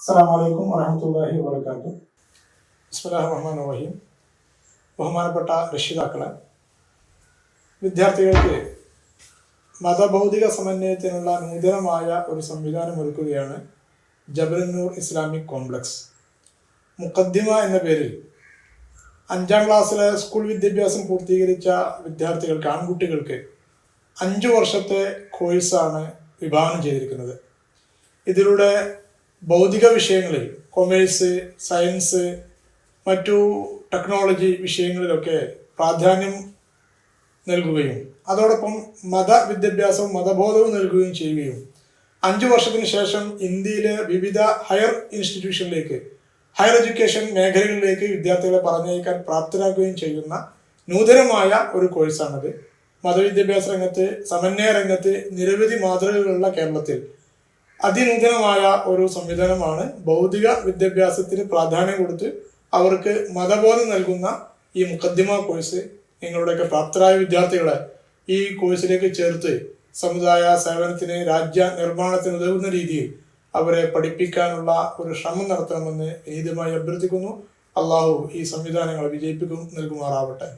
അസ്സാം വലൈക്കും വറഹമത്തല്ലാഹി വാബർക്കാത്തു ബിസ്മില്ലാഹി റഹ്മാൻ റഹീം ബഹുമാനപ്പെട്ട രക്ഷിതാക്കളെ വിദ്യാർത്ഥികൾക്ക് മതഭൗതിക സമന്വയത്തിനുള്ള നൂതനമായ ഒരു സംവിധാനം ഒരുക്കുകയാണ് ജബലന്നൂർ ഇസ്ലാമിക് കോംപ്ലക്സ്. മുഖദ്ദിമ എന്ന പേരിൽ അഞ്ചാം ക്ലാസ്സിലെ സ്കൂൾ വിദ്യാഭ്യാസം പൂർത്തീകരിച്ച വിദ്യാർത്ഥികൾക്ക് ആൺകുട്ടികൾക്ക് അഞ്ചു വർഷത്തെ കോഴ്സാണ് വിഭാവനം ചെയ്തിരിക്കുന്നത്. ഇതിലൂടെ ഭൗതിക വിഷയങ്ങളിൽ കൊമേഴ്സ് സയൻസ് മറ്റു ടെക്നോളജി വിഷയങ്ങളിലൊക്കെ പ്രാധാന്യം നൽകുകയും അതോടൊപ്പം മത വിദ്യാഭ്യാസവും മതബോധവും നൽകുകയും ചെയ്യുകയും. അഞ്ചു വർഷത്തിന് ശേഷം ഇന്ത്യയിലെ വിവിധ ഹയർ ഇൻസ്റ്റിറ്റ്യൂഷനിലേക്ക് ഹയർ എഡ്യൂക്കേഷൻ മേഖലകളിലേക്ക് വിദ്യാർത്ഥികളെ പറഞ്ഞയക്കാൻ പ്രാപ്തരാക്കുകയും ചെയ്യുന്ന നൂതനമായ ഒരു കോഴ്സാണത് മതവിദ്യാഭ്യാസ രംഗത്ത് സമന്വയ രംഗത്ത് നിരവധി മാതൃകകളുള്ള കേരളത്തിൽ അതിനൂതനമായ ഒരു സംവിധാനമാണ് ഭൗതിക വിദ്യാഭ്യാസത്തിന് പ്രാധാന്യം കൊടുത്ത് അവർക്ക് മതബോധം നൽകുന്ന ഈ മുഖദ്ദിമ കോഴ്സ് നിങ്ങളുടെയൊക്കെ പ്രാപ്തരായ വിദ്യാർത്ഥികളെ ഈ കോഴ്സിലേക്ക് ചേർത്ത് സമുദായ സേവനത്തിന് രാജ്യ നിർമ്മാണത്തിന് ഉതകുന്ന രീതിയിൽ അവരെ പഠിപ്പിക്കാനുള്ള ഒരു ശ്രമം നടത്തണമെന്ന് ഏതുമായി അഭ്യർത്ഥിക്കുന്നു. അള്ളാഹു ഈ സംവിധാനങ്ങൾ വിജയിപ്പിക്കും നൽകുമാറാവട്ടെ.